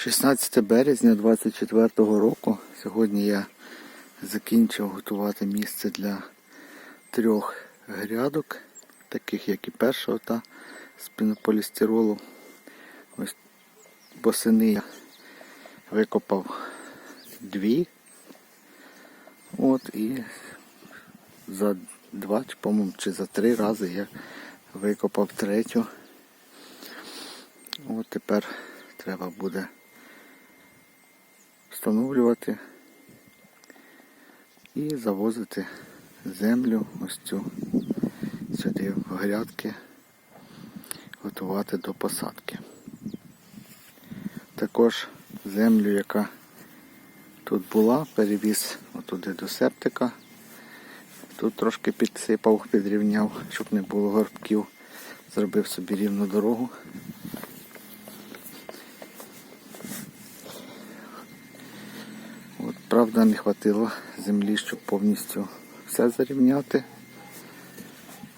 16 березня 24 року. Сьогодні я закінчив готувати місце для трьох грядок, таких як і перша та з пінополістиролу. Ось восени я викопав дві. От і за два, по-моєму, чи за три рази я викопав третю. От тепер треба буде встановлювати і завозити землю ось цю сюди в грядки, готувати до посадки. Також землю, яка тут була, перевіз отуди до септика. Тут трошки підсипав, підрівняв, щоб не було горбків. Зробив собі рівну дорогу. От, правда, не хватило землі, щоб повністю все зарівняти.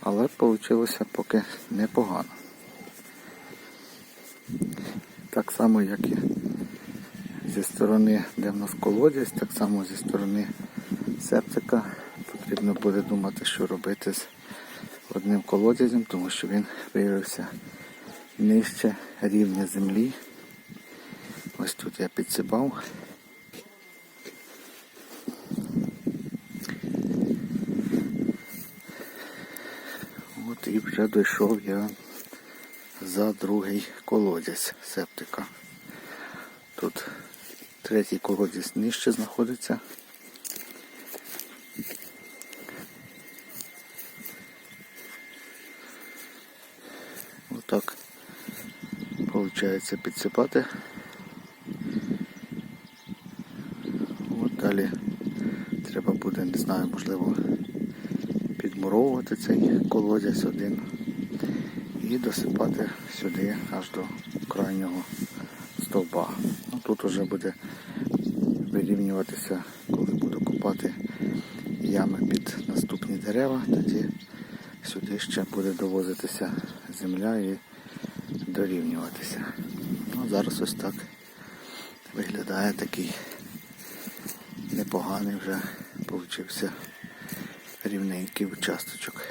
Але вийшло поки непогано. Так само, як і зі сторони, де в нас колодязь, так само зі сторони септика потрібно буде думати, що робити з одним колодязем, тому що він виявився нижче рівня землі. Ось тут я підсипав. От і вже дійшов я за другий колодязь септика. Тут третій колодязь нижче знаходиться. Отак виходить підсипати. От далі треба буде, не знаю, можливо, підмуровувати цей колодязь один і досипати сюди аж до крайнього стовба. Ну, тут вже буде вирівнюватися, коли буду копати ями під наступні дерева, тоді сюди ще буде довозитися земля і дорівнюватися. Ну, зараз ось так виглядає такий непоганий вже получився рівненький участочок.